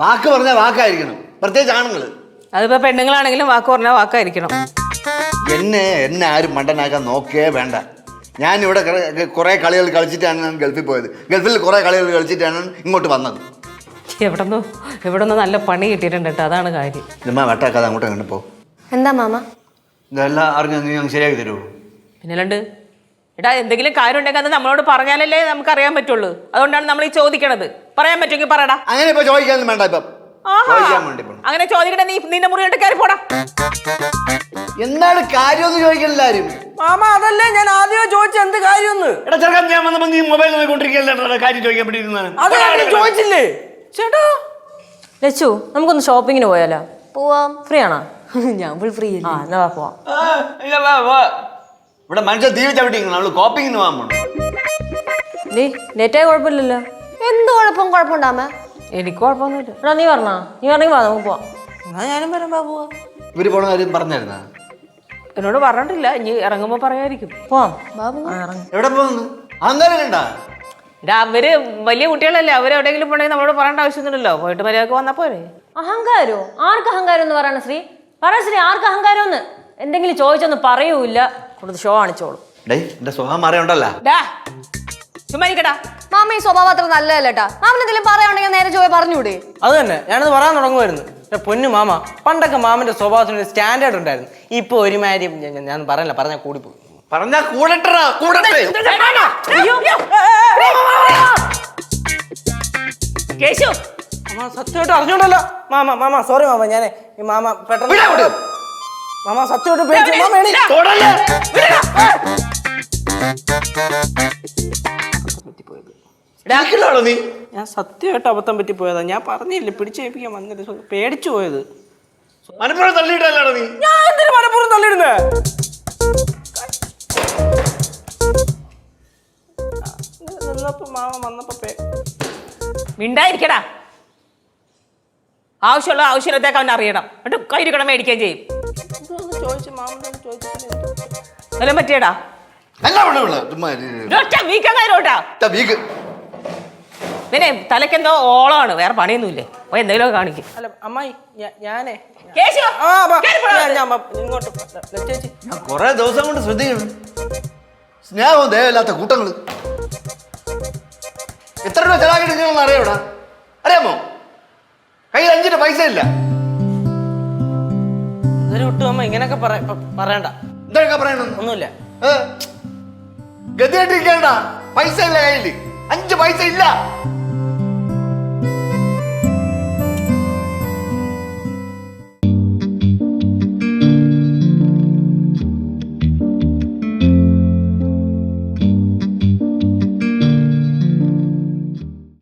വാക്ക് പറഞ്ഞ വാക്കായിരിക്കണം. പ്രത്യേകിച്ച് ആണുങ്ങൾ അതിപ്പോ പെണ്ണുങ്ങളാണെങ്കിലും വാക്ക് പറഞ്ഞാൽ വാക്കായിരിക്കണം. എന്നെ എന്നെ ആരും മണ്ടനാക്കാൻ നോക്കേ വേണ്ട. ഞാൻ ഇവിടെ കുറേ കളികൾ കളിച്ചിട്ടാണ് ഞാൻ ഗൾഫിൽ പോയത്. ഗൾഫിൽ കുറേ കളികൾ കളിച്ചിട്ടാണ് ഇങ്ങോട്ട് വന്നത്. എവിടെന്നോ എവിടെന്നോ നല്ല പണി കിട്ടിയിട്ടുണ്ട് കേട്ടോ. അതാണ് കാര്യം. ചുമ്മാ വെട്ടാക്കാതെ അങ്ങോട്ട് കണ്ടു പോ. എന്താ മാമ? ഇതെല്ലാം അറിഞ്ഞ നീ അങ്ങ് ശരിയാക്കി തരുമോ പിന്നല്ലാണ്ട് എടാ എന്തെങ്കിലും കാര്യം ഉണ്ടെങ്കിൽ അത് നമ്മളോട് പറഞ്ഞാലല്ലേ നമുക്ക് അറിയാൻ പറ്റുള്ളൂ. അതുകൊണ്ടാണ് നമ്മൾ ഈ ചോദിക്കണത്. പറയാൻ പറ്റുമെങ്കിൽ പറയടാ. അങ്ങനെ ഇപ്പൊ ചോദിക്കാൻ വേണ്ട ഇപ്പം. ആഹാ. ചോദിക്കാൻ വേണ്ടി പോണം അങ്ങനെ ചോദിക്കട്ടെ നീ നിന്റെ മുറിയിട്ട് കയറി പോടാ. എന്താണ് കാര്യമൊന്നും ചോദിക്കണില്ല ആരും മാമ അതല്ലേ ഞാൻ ആദ്യം ചോദിച്ച എന്ത് കാര്യമൊന്ന്? എടാ ചെറുക്കാൻ ഞാൻ വന്നപ്പോ നീ മൊബൈൽ നോക്കിക്കൊണ്ടിരിക്കുകയല്ലേ കാര്യം ചോദിക്കാൻ വേണ്ടിയിരുന്നാണ് അത് ഞാൻ ചോദിച്ചില്ലേ? ചേട്ടാ. ലച്ചു നമുക്കൊന്ന് ഷോപ്പിങ്ങിന് പോയാലോ? പോവാം. ഫ്രീ ആണോ ഞാൻ ഫുൾ ഫ്രീ ആ എന്നാ വാ പോവാം. ഇവിടെ മനുഷ്യൻ തീ ചവിട്ടിങ്ങനെ അവൾ കോപ്പിങ്ങിന് പോകാൻ പോണം. ഡേ ലേറ്റായ കുഴപ്പമില്ലല്ലോ. എന്ത് കുഴപ്പം കുഴപ്പമുണ്ടാമ എനിക്ക് കുഴപ്പമൊന്നുമില്ല. എടാ നീ പറഞ്ഞാ നീ പറഞ്ഞെങ്കിൽ വാ നമുക്ക് പോവാം. എന്നാ ഞാനും വരാം ബാബു. ഇവർ പോണ കാര്യം പറഞ്ഞായിരുന്നാ? എന്നോട് പറഞ്ഞിട്ടില്ല ഇനി ഇറങ്ങുമ്പോ പറയായിരിക്കും. പോവാം. ആ, ഇറങ്ങ്. എവിടെ പോകുന്നു? അങ്ങനെ എടാ അവർ വലിയ കുട്ടികളല്ലേ അവർ എവിടെയെങ്കിലും പോണെങ്കിൽ നമ്മളോട് പറയേണ്ട ആവശ്യമൊന്നുമില്ലല്ലോ. പോയിട്ട് മര്യാദയ്ക്ക് വന്നാ പോരെ. അഹങ്കാരോ? ആർക്ക് അഹങ്കാരം എന്ന് പറയണ ശ്രീ? പറ ശ്രീ ആർക്ക് അഹങ്കാരം എന്ന്? എന്തെങ്കിലും ചോദിച്ചൊന്ന് പറയൂല കൊടുത്ത് ഷോ കാണിച്ചോളൂ. ഡേ എന്റെ സ്വഭാവം മാറിയുണ്ടല്ലോ. ഡാ ചുമ്മാ ഇരിക്കടാ. മാമ ഈ സ്വഭാവം അത്ര നല്ലതല്ല മാമൻ എന്തെങ്കിലും പറയാനുണ്ടെങ്കിൽ നേരെ ചോയ പറഞ്ഞൂടെ അത് തന്നെ. ഞാനത് പറയാൻ തുടങ്ങുമായിരുന്നു എന്റെ പൊന്നു മാമ പണ്ടൊക്കെ മാമന്റെ സ്വഭാവത്തിന് ഒരു സ്റ്റാൻഡേർഡ് ഉണ്ടായിരുന്നു. ഇപ്പൊ ഒരുമാതിരി ഞാൻ- ഞാൻ- ഞാൻ പറയല്ല പറഞ്ഞ കൂടിപ്പോയി പറഞ്ഞാ കൂടട്ടറാ കൂടട്ടെ. കേശു. മാമ സത്യമായിട്ട് അറിഞ്ഞോണ്ടല്ലോ മാമ മാമ സോറി മാമ ഞാൻ ഈ മാമ വിടാ പെട്ടെന്ന് അങ്ങോട്ട്. മാമ സത്യമായിട്ട് പേടിച്ചു മാമ എണീ. തൊടല്ലേ? ഇതാക്കില്ലാണോ നീ? ഞാൻ സത്യമായിട്ട് അബദ്ധം പറ്റി പോയതാ. ഞാൻ പറഞ്ഞില്ലേ പിടിച്ചേൽപ്പിക്കാൻ വന്നിട്ട് സോ- പേടിച്ചു പോയത്. മനപ്പുറം തള്ളിയിട്ടല്ലാണോ നീ? ഞാൻ എന്തിനു മനഃപൂർവം തള്ളിയിടുന്നേ? നിന്നപ്പോ മാമ വന്നപ്പോ പേ- മിണ്ടായിരിക്കടാ. ആവശ്യമുള്ള ആവശ്യമില്ലാത്തേക്ക് അവൻ അറിയണം. എന്നിട്ട് കയ്യിരിക്കണം മേടിക്കുകയും ചെയ്യും. ചോദിച്ചു മാമനോട് പറ്റിയടാ. അല്ല ഇവിടെ ഉള്ള ചുമ്മാ ഒറ്റ വീക്കം കാര്യോട്ടാ വീക്ക് പിന്നെ തലക്കെന്തോ ഓളാണ് വേറെ പണിയൊന്നുമില്ലേ? ഓ എന്തെങ്കിലും കാണിക്കും. അല്ല അമ്മായി ഞാ- ഞാനേ. കേശു ആ കേറി പോടാ. ഞാൻ- ഞാൻ ബാ- ഇങ്ങോട്ട് പോ. ചേച്ചി. ഞാൻ കുറെ ദിവസം കൊണ്ട് ശ്രദ്ധിക്കണം സ്നേഹവും ദയവില്ലാത്ത കൂട്ടങ്ങൾ. എത്ര രൂപ ചെലവാക്കിയിട്ട് നിങ്ങളൊന്നും അറിയാവിടാ? അറിയാമോ? കയ്യിൽ അഞ്ചിന്റെ പൈസ ഇല്ല. ഇതൊരു വിട്ടു അമ്മ ഇങ്ങനെയൊക്കെ പറ- പ- പറയണ്ട. എന്തൊക്കെ പറയണം ഒന്നുമില്ല. ഗതിയായിട്ടിരിക്കേണ്ട പൈസ ഇല്ല കയ്യിൽ അഞ്ച് പൈസ ഇല്ല.